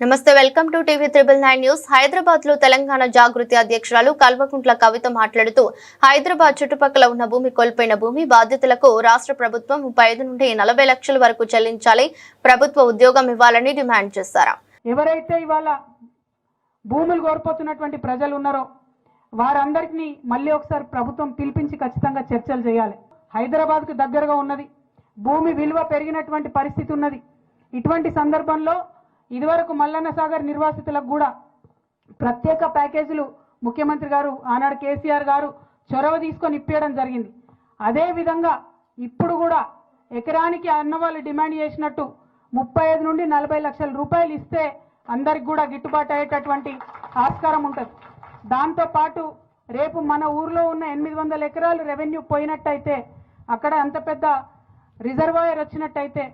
నమస్తే welcome to TV triple nine news. హైదరాబాద్లో తెలంగాణ జాగృతి అధ్యక్షురాలు కల్వకుంట్ల కవిత మాట్లాడుతూ హైదరాబాద్ చుట్టుపక్కల ఉన్న భూమి కోల్పోయిన భూమి బాధ్యతలకు రాష్ట్ర ప్రభుత్వం ముప్పై నుండి నలభై లక్షల వరకు చెల్లించాలి ప్రభుత్వ ఉద్యోగం ఇవ్వాలని డిమాండ్ చేశారు. ఎవరైతే ఇవాళ భూములు కోల్పోతున్నటువంటి ప్రజలు ఉన్నారో వారందరికీ మళ్ళీ ఒకసారి ప్రభుత్వం పిలిపించి ఖచ్చితంగా చర్చలు చేయాలి. హైదరాబాద్కు దగ్గరగా ఉన్నది భూమి విలువ పెరిగినటువంటి పరిస్థితి ఉన్నది. ఇటువంటి సందర్భంలో ఇదివరకు మల్లన్న సాగర్ నిర్వాసితులకు కూడా ప్రత్యేక ప్యాకేజీలు ముఖ్యమంత్రి గారు ఆనాడు కేసీఆర్ గారు చొరవ తీసుకొని ఇప్పించడం జరిగింది. అదే విధంగా ఇప్పుడు కూడా ఎకరానికి అన్న వాళ్ళు డిమాండ్ చేసినట్టు ముప్పై ఐదు నుండి నలభై లక్షల రూపాయలు ఇస్తే అందరికి కూడా గిట్టుబాటు అయ్యేటటువంటి ఆస్కారం ఉంటుంది. దాంతో పాటు రేపు మన ఊర్లో ఉన్న ఎనిమిది వందల ఎకరాలు రెవెన్యూ పోయినట్టయితే అక్కడ అంత పెద్ద రిజర్వాయర్ వచ్చినట్టయితే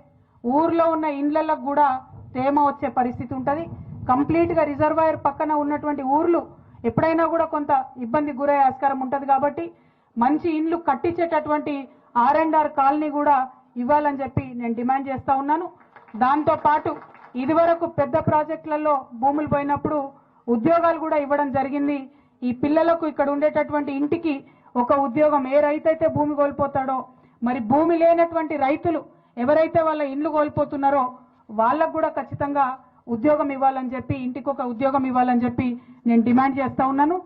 ఊర్లో ఉన్న ఇండ్లకు కూడా తేమ వచ్చే పరిస్థితి ఉంటుంది. కంప్లీట్గా రిజర్వాయర్ పక్కన ఉన్నటువంటి ఊర్లు ఎప్పుడైనా కూడా కొంత ఇబ్బంది గురయ్యే ఆస్కారం ఉంటుంది కాబట్టి మంచి ఇండ్లు కట్టించేటటువంటి ఆర్ అండ్ ఆర్ కాలనీ కూడా ఇవ్వాలని చెప్పి నేను డిమాండ్ చేస్తూ ఉన్నాను. దాంతోపాటు ఇదివరకు పెద్ద ప్రాజెక్టులలో భూములు పోయినప్పుడు ఉద్యోగాలు కూడా ఇవ్వడం జరిగింది. ఈ పిల్లలకు ఇక్కడ ఉండేటటువంటి ఇంటికి ఒక ఉద్యోగం ఏ రైతు అయితే భూమి కోల్పోతాడో మరి భూమి లేనటువంటి రైతులు ఎవరైతే వాళ్ళ ఇండ్లు కోల్పోతున్నారో వాళ్ళకు కూడా ఖచ్చితంగా ఉద్యోగం ఇవ్వాలని చెప్పి ఇంటికి ఒక ఉద్యోగం ఇవ్వాలని చెప్పి నేను డిమాండ్ చేస్తూ ఉన్నాను.